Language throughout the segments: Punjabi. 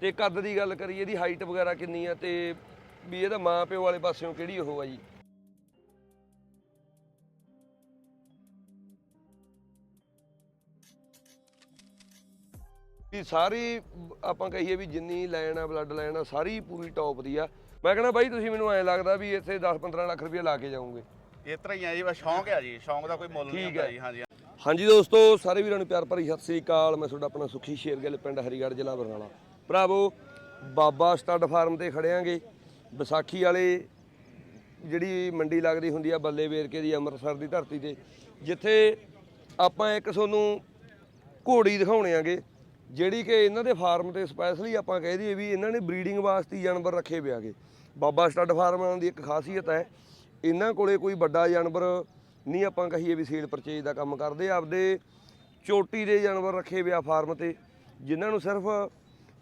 ਤੇ ਕੱਦ ਦੀ ਗੱਲ ਕਰੀਏ ਇਹਦੀ ਹਾਈਟ ਵਗੈਰਾ ਕਿੰਨੀ ਆ ਤੇ ਵੀ ਇਹਦਾ ਮਾਂ ਪਿਓ ਵਾਲੇ ਪਾਸਿਓਂ ਕਿਹੜੀ ਉਹ ਆ ਜੀ? ਵੀ ਸਾਰੀ ਆਪਾਂ ਕਹੀਏ ਵੀ ਜਿੰਨੀ ਲਾਈਨ ਆ ਬਲੱਡ ਲਾਈਨ ਆ ਸਾਰੀ ਪੂਰੀ ਟੌਪ ਦੀ ਆ। ਮੈਂ ਕਹਿੰਦਾ ਬਾਈ ਤੁਸੀਂ ਮੈਨੂੰ ਐਂ ਲੱਗਦਾ ਵੀ ਇੱਥੇ 10-15 ਲੱਖ ਰੁਪਏ ਲਾ ਕੇ ਜਾਓਗੇ। ਇਸ ਤਰ੍ਹਾਂ ਹੀ ਆ ਜੀ ਬਸ ਸ਼ੌਂਕ ਹੈ ਜੀ ਸ਼ੌਂਕ ਦਾ ਕੋਈ ਮੁੱਲ ਨਹੀਂ ਹੁੰਦਾ। ਜੀ ਹਾਂਜੀ। ਹਾਂਜੀ ਦੋਸਤੋ ਸਾਰੇ ਵੀਰਾਂ ਨੂੰ ਪਿਆਰ ਭਰੀ ਸਤਿ ਸ੍ਰੀ ਅਕਾਲ। ਮੈਂ ਤੁਹਾਡਾ ਆਪਣਾ ਸੁਖੀ ਸ਼ੇਰਗਿੱਲ ਪਿੰਡ ਹਰੀਗੜ੍ਹ ਜ਼ਿਲ੍ਹਾ ਬਰਨਾਲਾ। ਭਰਾਵੋ, ਬਾਬਾ ਸਟੱਡ ਫਾਰਮ ਤੇ ਖੜਿਆਂਗੇ ਵਿਸਾਖੀ ਵਾਲੇ ਜਿਹੜੀ ਮੰਡੀ ਲੱਗਦੀ ਹੁੰਦੀ ਆ ਬੱਲੇ ਵੇਰਕੇ ਦੀ, ਅੰਮ੍ਰਿਤਸਰ ਦੀ ਧਰਤੀ ਤੇ, ਜਿੱਥੇ ਆਪਾਂ ਇੱਕ ਤੁਹਾਨੂੰ ਘੋੜੀ ਦਿਖਾਉਣੇ ਆਗੇ, ਜਿਹੜੀ ਕਿ ਇਹਨਾਂ ਦੇ ਫਾਰਮ ਤੇ ਸਪੈਸ਼ਲੀ ਆਪਾਂ ਕਹਿ ਦਈਏ ਵੀ ਇਹਨਾਂ ਨੇ ਬਰੀਡਿੰਗ ਵਾਸਤੇ ਜਾਨਵਰ ਰੱਖੇ ਪਿਆ ਗੇ ਬਾਬਾ ਸਟੱਡ ਫਾਰਮਾਂ ਦੀ ਇੱਕ ਖਾਸੀਅਤ ਹੈ, ਇਹਨਾਂ ਕੋਲੇ ਕੋਈ ਵੱਡਾ ਜਾਨਵਰ ਨਹੀਂ ਆਪਾਂ ਕਹੀਏ ਵੀ ਸੇਲ ਪਰਚੇਜ ਦਾ ਕੰਮ ਕਰਦੇ, ਆਪਦੇ ਚੋਟੀ ਦੇ ਜਾਨਵਰ ਰੱਖੇ ਪਿਆ ਫਾਰਮ ਤੇ, ਜਿਨ੍ਹਾਂ ਨੂੰ ਸਿਰਫ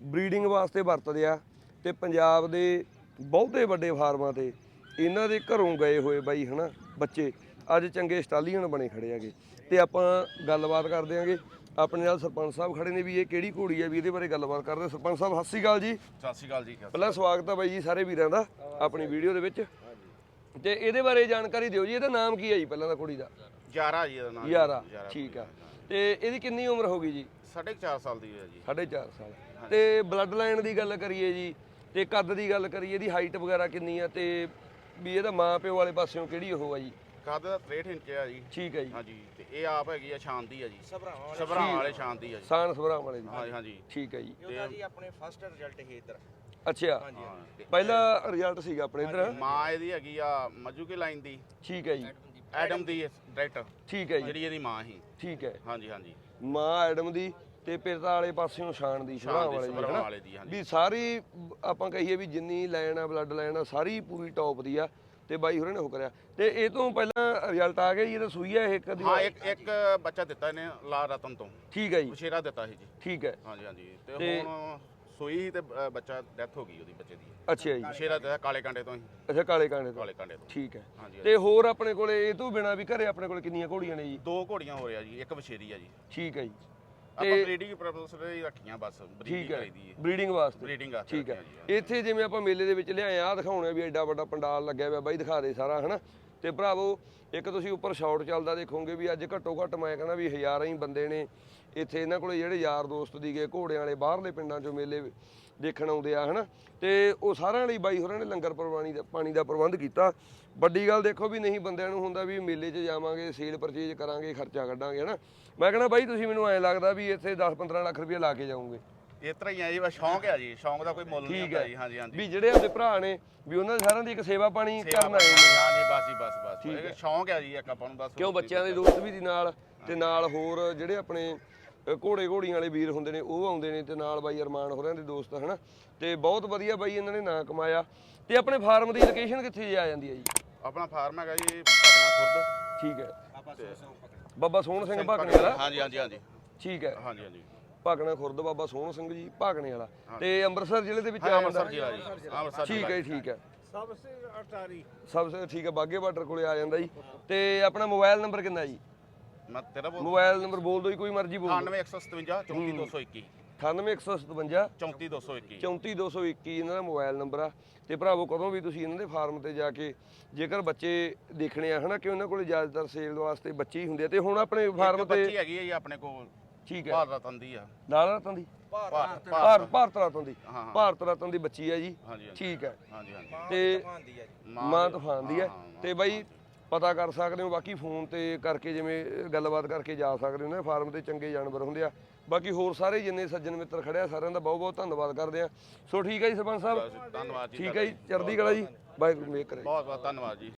ਬਰੀਡਿੰਗ ਵਾਸਤੇ ਵਰਤਦੇ ਆ ਤੇ ਪੰਜਾਬ ਦੇ ਬਹੁਤੇ ਵੱਡੇ ਫਾਰਮਾਂ ਤੇ ਇਹਨਾਂ ਦੇ ਘਰੋਂ ਗਏ ਹੋਏ ਬਾਈ ਹਨਾ ਬੱਚੇ। ਅੱਜ ਚੰਗੇ ਸਟਾਲੀਅਨ ਬਣੇ ਖੜੇ ਆਗੇ ਤੇ ਆਪਾਂ ਗੱਲਬਾਤ ਕਰਦੇ ਆਂਗੇ ਆਪਣੇ ਨਾਲ ਸਰਪੰਚ ਸਾਹਿਬ ਖੜੇ ਨੇ ਵੀ ਇਹ ਕਿਹੜੀ ਘੋੜੀ ਆ ਵੀ ਇਹਦੇ ਬਾਰੇ ਗੱਲਬਾਤ ਕਰਦੇ ਹਾਂ। ਸਰਪੰਚ ਸਾਹਿਬ ਸਤਿ ਸ਼੍ਰੀ ਅਕਾਲ ਜੀ। ਸਤਿ ਸ਼੍ਰੀ ਅਕਾਲ ਜੀ ਪਹਿਲਾਂ ਸਵਾਗਤ ਹੈ ਬਾਈ ਜੀ ਸਾਰੇ ਵੀਰਾਂ ਦਾ ਆਪਣੀ ਵੀਡੀਓ ਦੇ ਵਿੱਚ। ਤੇ ਇਹਦੇ ਬਾਰੇ ਜਾਣਕਾਰੀ ਦਿਓ ਜੀ। ਇਹਦਾ ਨਾਮ ਕੀ ਹੈ ਜੀ ਪਹਿਲਾਂ ਤਾਂ ਕੁੜੀ ਦਾ? ਯਾਰਾ ਜੀ ਦਾ ਨਾਮ ਯਾਰਾ ਠੀਕ ਆ। ਤੇ ਇਹਦੀ ਕਿੰਨੀ ਉਮਰ ਹੋ ਗਈ ਜੀ? ਸਾਢੇ ਕੁ ਚਾਰ ਸਾਲ ਦੀ ਹੈ ਜੀ। 4.5 ਸਾਲ। ਤੇ ਬਲੱਡ ਲਾਈਨ ਦੀ ਗੱਲ ਕਰੀਏ ਜੀ ਤੇ ਕੱਦ ਦੀ ਗੱਲ ਕਰੀਏ ਇਹਦੀ ਹਾਈਟ ਵਗੈਰਾ ਕਿੰਨੀ ਆ ਤੇ ਵੀ ਇਹਦਾ ਮਾਂ ਪਿਓ ਵਾਲੇ ਪਾਸਿਓਂ ਕਿਹੜੀ ਉਹ ਆ ਜੀ? ਕੱਦ ਦਾ 63 ਇੰਚ ਹੈ ਜੀ। ਠੀਕ ਹੈ ਜੀ। ਹਾਂਜੀ ਤੇ ਇਹ ਆਪ ਹੈਗੀ ਆ ਸ਼ਾਂਤੀ ਆ ਜੀ। ਸਭਰਾਵਾਂ ਵਾਲੇ। ਸ਼ਾਂਤੀ ਆ। ਜੀ। ਸਾਨ ਸਭਰਾ ਵਾਲੇ ਦੀ। ਹਾਂਜੀ ਹਾਂਜੀ। ਠੀਕ ਹੈ ਜੀ। ਉਹਦਾ ਜੀ ਆਪਣੇ ਫਸਟ ਰਿਜ਼ਲਟ ਹੀ ਇੱਧਰ। ਅੱਛਾ। ਹਾਂ, ਤੇ ਪਹਿਲਾ ਰਿਜ਼ਲਟ ਸੀਗਾ ਆਪਣੇ ਇਧਰ। ਮਾਂ ਇਹਦੀ ਹੈਗੀ ਆ ਮਜੂਕੇ ਲਾਈਨ ਦੀ। ਠੀਕ ਹੈ ਜੀ। ਐਡਮ ਦੀ ਡਾਇਰੈਕਟਰ ਠੀਕ ਹੈ ਜੀ। ਜਿਹੜੀ ਇਹਦੀ ਮਾਂ ਸੀ। ਠੀਕ ਹੈ। ਹਾਂਜੀ ਹਾਂਜੀ। ਮਾਂ ਐਡਮ ਦੀ ਤੇ ਪਿਤਾ ਵਾਲੇ ਪਾਸਿਓਂ ਸ਼ਾਨ ਦੀ ਸ਼ਾਨ ਦੀ ਵਾਲੇ ਦੀ ਸਭਰਾਵਾਂ ਹਨਾ? ਵਾਲੇ ਦੀ ਹਾਂਜੀ। ਵੀ ਸਾਰੀ ਆਪਾਂ ਕਹੀਏ ਵੀ ਜਿੰਨੀ ਲਾਈਨ ਆ ਬਲੱਡ ਲਾਈਨ ਆ ਸਾਰੀ ਪੂਰੀ ਟੌਪ ਦੀ ਆ। ਤੇ ਬਾਈ ਹੋਰਾਂ ਨੇ ਉਹ ਕਰਿਆ। ਤੇ ਇਹ ਤੋਂ ਪਹਿਲਾਂ ਰਿਜ਼ਲਟ ਆ ਗਿਆ ਜੀ ਇਹਦਾ ਸੂਈ ਆ ਇਹ ਕਦੀ ਹਾਂ ਇੱਕ ਇੱਕ ਬੱਚਾ ਦਿੱਤਾ ਇਹਨੇ ਲਾਲ ਰਤਨ ਤੋਂ। ਠੀਕ ਹੈ ਜੀ। ਬਸ਼ੇਰਾ ਦਿੱਤਾ ਸੀ ਜੀ। ਠੀਕ ਹੈ। ਹਾਂਜੀ ਹਾਂਜੀ। ਤੇ ਤੇ- ਹੁਣ ਸੂਈ ਤੇ ਅ, ਬੱਚਾ ਡੈਥ ਹੋ ਗਈ ਉਹਦੀ ਬੱਚੇ ਦੀ। ਅੱਛਾ ਜੀ। ਬਸ਼ੇਰਾ ਦਿੱਤਾ ਕਾਲੇ ਕਾਂਡੇ ਤੋਂ ਹੀ। ਅੱਛਾ ਕਾਲੇ ਕਾਂਡੇ ਤੋਂ। ਕਾਲੇ ਕਾਂਡੇ ਤੋਂ। ਠੀਕ ਹੈ। ਹਾਂਜੀ ਤੇ ਹੋਰ ਆਪਣੇ ਕੋਲੇ ਇਹ ਤੋਂ ਬਿਨਾ ਵੀ ਘਰੇ ਆਪਣੇ ਕੋਲੇ ਕਿੰਨੀਆਂ ਘੋੜੀਆਂ ਨੇ ਜੀ? ਦੋ ਘੋੜੀਆਂ ਹੋ ਰਿਆ ਜੀ ਇੱਕ ਬਸ਼ੇਰੀ ਆ ਜੀ। ਠੀਕ ਹੈ ਜੀ। ਆਪਾਂ ਬਰੀਡਿੰਗ ਪਰਪਸ ਲਈ ਰੱਖੀਆਂ ਬਸ ਠੀਕ ਬਰੀਡਿੰਗ ਹੈ ਕਰੀਦੀ ਹੈ। ਬਰੀਡਿੰਗ ਵਾਸਤੇ। ਬਰੀਡਿੰਗ ਆ ਠੀਕ ਹੈ। ਇੱਥੇ ਜਿਵੇਂ ਆਪਾਂ ਮੇਲੇ ਦੇ ਵਿੱਚ ਲਿਆਏ ਆ ਦਿਖਾਉਣੇ ਵੀ ਐਡਾ ਵੱਡਾ ਪੰਡਾਲ ਲੱਗਿਆ ਹੋਇਆ ਬਾਈ ਦਿਖਾ ਦੇ ਸਾਰਾ ਹਨਾ? ਤੇ ਭਰਾਵੋ, ਇੱਕ ਤੁਸੀਂ ਉੱਪਰ ਸ਼ਾਟ ਚੱਲਦਾ ਦੇਖੋਗੇ ਵੀ ਅੱਜ ਘੱਟੋ ਘੱਟ ਮੈਂ ਕਹਿੰਦਾ ਵੀ ਹਜ਼ਾਰਾਂ ਹੀ ਬੰਦੇ ਨੇ ਇੱਥੇ ਇਹਨਾਂ ਕੋਲੇ ਜਿਹੜੇ ਯਾਰ ਦੋਸਤ ਦੀਗੇ, ਘੋੜਿਆਂ ਵਾਲੇ, ਬਾਹਰਲੇ ਪਿੰਡਾਂ ਚੋਂ ਮੇਲੇ ਦੇਖਣ ਆਉਂਦੇ ਆ, ਹਨਾ? ਤੇ ਉਹ ਸਾਰਿਆਂ ਲਈ ਬਾਈ ਹੋਰਾਂ ਨੇ ਲੰਗਰ ਪ੍ਰਵਾਨੀ ਦਾ, ਪਾਣੀ ਦਾ ਪ੍ਰਬੰਧ ਕੀਤਾ। ਵੱਡੀ ਗੱਲ ਦੇਖੋ ਵੀ ਨਹੀਂ ਬੰਦਿਆਂ ਨੂੰ ਹੁੰਦਾ ਵੀ ਮੇਲੇ 'ਚ ਜਾਵਾਂਗੇ ਸੇਲ ਪਰਚੇਜ ਕਰਾਂਗੇ, ਖਰਚਾ ਕੱਢਾਂਗੇ, ਹਨਾ? ਮੈਂ ਕਹਿੰਦਾ ਬਾਈ, ਤੁਸੀਂ ਮੈਨੂੰ ਐਂ ਲੱਗਦਾ ਵੀ ਇੱਥੇ 10-15 ਲੱਖ ਰੁਪਏ ਲਾ ਕੇ ਜਾਓਗੇ। ਇਸ ਤਰ੍ਹਾਂ ਹੀ ਆ ਜੀ ਬਸ ਸ਼ੌਂਕ ਹੈ ਜੀ ਸ਼ੌਂਕ ਦਾ ਕੋਈ ਮੁੱਲ ਨਹੀਂ ਠੀਕ ਹੁੰਦਾ ਹੈ। ਜੀ ਹਾਂਜੀ ਹਾਂਜੀ। ਵੀ ਜਿਹੜੇ ਆਪਣੇ ਭਰਾ ਨੇ ਵੀ ਉਹਨਾਂ ਸਾਰਿਆਂ ਦੀ ਇੱਕ ਸੇਵਾ ਪਾਣੀ ਸੇਵਾ ਕਰਨਾ ਹੈ ਹਾਂ ਜੀ ਬਸ ਜੀ ਬਸ ਬਸ। ਇਹ ਸ਼ੌਂਕ ਹੈ ਜੀ ਇੱਕ ਆਪਾਂ ਨੂੰ ਬਸ ਕਿਉਂ ਬੱਚਿਆਂ ਦੇ ਦੋਸਤ ਵੀ ਦੀ ਨਾਲ ਤੇ ਨਾਲ ਹੋਰ ਜਿਹੜੇ ਆਪਣੇ ਅ, ਘੋੜੇ ਘੋੜੀਆਂ ਵਾਲੇ ਵੀਰ ਹੁੰਦੇ ਨੇ ਉਹ ਆਉਂਦੇ ਨੇ ਤੇ ਨਾਲ ਬਾਈ ਅਰਮਾਨ ਹੋਰਾਂ ਦੇ ਦੋਸਤ ਹਨਾ? ਤੇ ਬਹੁਤ ਵਧੀਆ ਬਾਈ ਇਹਨਾਂ ਨੇ ਨਾਂ ਕਮਾਇਆ। ਤੇ ਆਪਣੇ ਫਾਰਮ ਦੀ ਲੋਕੇਸ਼ਨ ਕਿੱਥੇ ਜੇ ਆ ਜਾਂਦੀ ਹੈ ਜੀ? ਆਪਣਾ ਫਾਰਮ ਹੈਗਾ ਜੀ ਪਟਨਾ ਖੁਰਦ। ਠੀਕ ਹੈ। ਬਾਬਾ ਸੋਹਣ ਸਿੰਘ ਭਾਗਣੇ ਵਾਲਾ। ਹਾਂਜੀ ਹਾਂਜੀ ਹਾਂਜੀ। ਠੀਕ ਹੈ। ਹਾਂਜੀ ਹਾਂਜੀ। ਭਾਗਣਾ ਖੁਰਦ ਬਾਬਾ ਸੋਹਣ ਸਿੰਘ ਜੀ ਭਾਗਣੇ ਵਾਲਾ। ਤੇ ਅੰਮ੍ਰਿਤਸਰ ਜ਼ਿਲ੍ਹੇ ਦੇ ਵਿੱਚ ਆ ਅੰਮ੍ਰਿਤਸਰ ਜਾਂਦਾ। ਜ਼ਿਲ੍ਹਾ ਜੀ। ਅੰਮ੍ਰਿਤਸਰ ਠੀਕ ਹੈ ਠੀਕ ਹੈ। ਸਭ ਸੇ ਅਟਾਰੀ। ਸਭ ਤੋਂ ਠੀਕ ਹੈ ਬਾਗੇ ਬਾਰਡਰ ਕੋਲੇ ਆ ਜਾਂਦਾ ਜੀ। ਤੇ ਆਪਣਾ ਮੋਬਾਈਲ ਨੰਬਰ ਕਿੰਨਾ ਜੀ? ਮੈਂ ਤੇਰਾ ਬੋਲ ਮੋਬਾਈਲ ਨੰਬਰ ਬੋਲ ਦਿਓ ਜੀ ਕੋਈ ਮਰਜ਼ੀ ਬੋਲ ਦਿਓ। 9157 34221 98157 34221 34221 ਇਹਨਾਂ ਦਾ ਮੋਬਾਈਲ ਨੰਬਰ ਆ। ਤੇ ਭਰਾਵੋ ਕਦੋਂ ਵੀ ਤੁਸੀਂ ਇਹਨਾਂ ਦੇ ਫਾਰਮ ਤੇ ਜਾ ਕੇ ਜੇਕਰ ਬੱਚੇ ਦੇਖਣੇ ਆ ਹਨਾ ਕਿ ਉਹਨਾਂ ਕੋਲੇ ਜ਼ਿਆਦਾਤਰ ਸੇਲ ਵਾਸਤੇ ਬੱਚੇ ਹੀ ਹੁੰਦੇ ਆ। ਤੇ ਹੁਣ ਆਪਣੇ ਫਾਰਮ ਤੇ ਬੱਚੀ ਹੈਗੀ ਹੈ ਜੀ ਆਪਣੇ ਕੋਲ। ਠੀਕ ਹੈ। ਭਾਰਤ ਰਤਨ ਦੀ ਆ। ਲਾਲ ਰਤਨ ਦੀ ਭਾਰਤ ਭਾਰਤ ਭਾਰਤ ਰਤਨ ਦੀ ਹਾਂ, ਹਾਂ। ਭਾਰਤ ਰਤਨ ਦੀ ਬੱਚੀ ਹੈ ਜੀ। ਹਾਂਜੀ ਹਾਂਜੀ। ਠੀਕ ਹੈ। ਹਾਂਜੀ ਹਾਂਜੀ। ਤੇ ਹੈ ਮਾਂ ਤੂਫਾਨ ਦੀ ਹੈ ਹਾਂ, ਹਾਂ, ਤੇ ਬਾਈ ਪਤਾ ਕਰ ਸਕਦੇ ਹੋ ਬਾਕੀ ਫੋਨ ਤੇ ਕਰਕੇ ਜਿਵੇਂ ਗੱਲਬਾਤ ਕਰਕੇ ਜਾ ਸਕਦੇ ਹੋ ਨਾ। ਫਾਰਮ ਤੇ ਚੰਗੇ ਜਾਨਵਰ ਹੁੰਦੇ ਆ। ਬਾਕੀ ਹੋਰ ਸਾਰੇ ਜਿੰਨੇ ਸੱਜਣ ਮਿੱਤਰ ਖੜਿਆ ਸਾਰਿਆਂ ਦਾ ਬਹੁਤ ਬਹੁਤ ਧੰਨਵਾਦ ਕਰਦੇ ਆ। ਸੋ ਠੀਕ ਹੈ ਜੀ ਸਰਪੰਚ ਸਾਹਿਬ। ਧੰਨਵਾਦ ਜੀ ਠੀਕ ਹੈ ਜੀ ਚੜ੍ਹਦੀ ਕਲਾ ਜੀ। ਵਾਹਿਗੁਰੂ ਮੇਕ ਕਰੇ। ਬਹੁਤ ਬਹੁਤ ਧੰਨਵਾਦ ਜੀ।